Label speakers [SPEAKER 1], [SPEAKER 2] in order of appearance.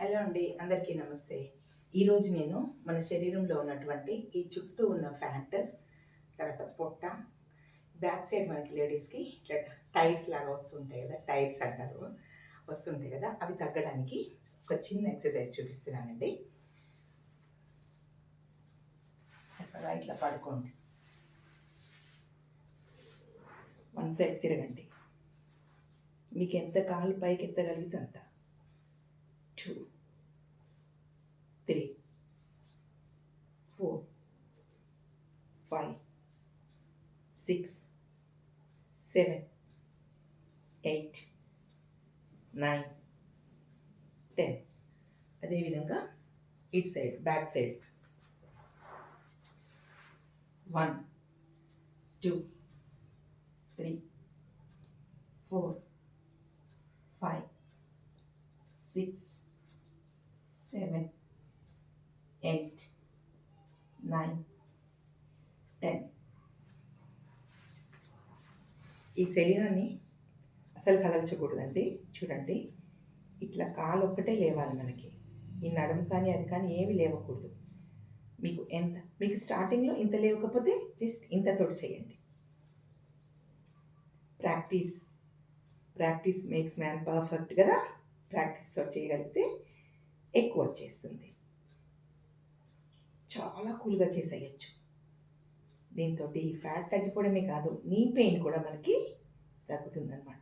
[SPEAKER 1] Hello అండి అందరికీ నమస్తే. ఈరోజు నేను మన శరీరంలో ఉన్నటువంటి ఈ చుట్టూ ఉన్న ఫ్యాట్ తర్వాత పొట్ట బ్యాక్ సైడ్ మనకి లేడీస్కి ఇట్లా టైర్స్ లాగా వస్తుంటాయి కదా టైర్స్ అంటారు వస్తుంటాయి కదా అవి తగ్గడానికి ఒక చిన్న ఎక్సర్సైజ్ చూపిస్తున్నానండి. చక్కగా ఇట్లా పడుకోండి. వన్ సైడ్ తిరగండి. మీకు ఎంత కాలు పైకి ఎత్తగలిగితే అంత? Two three four five six seven eight nine ten అదేవిధంగా it side back side one two three four five nine ten ఈ శరీరాన్ని అసలు కదల్చకూడదండి. చూడండి ఇట్లా కాలు ఒక్కటే లేవాలి మనకి. ఈ నడుము కానీ అది కానీ ఏమి లేవకూడదు. మీకు ఎంత మీకు స్టార్టింగ్లో ఇంత లేవకపోతే జస్ట్ ఇంతతోటి చేయండి. Practice practice makes man perfect కదా? ప్రాక్టీస్తో చేయగలిగితే ఎక్కువ వచ్చేస్తుంది. చాలా కూల్గా చేసేయచ్చు. దీంతో ఫ్యాట్ తగ్గిపోవడమే కాదు నీ పెయిన్ కూడా మనకి తగ్గుతుందన్నమాట.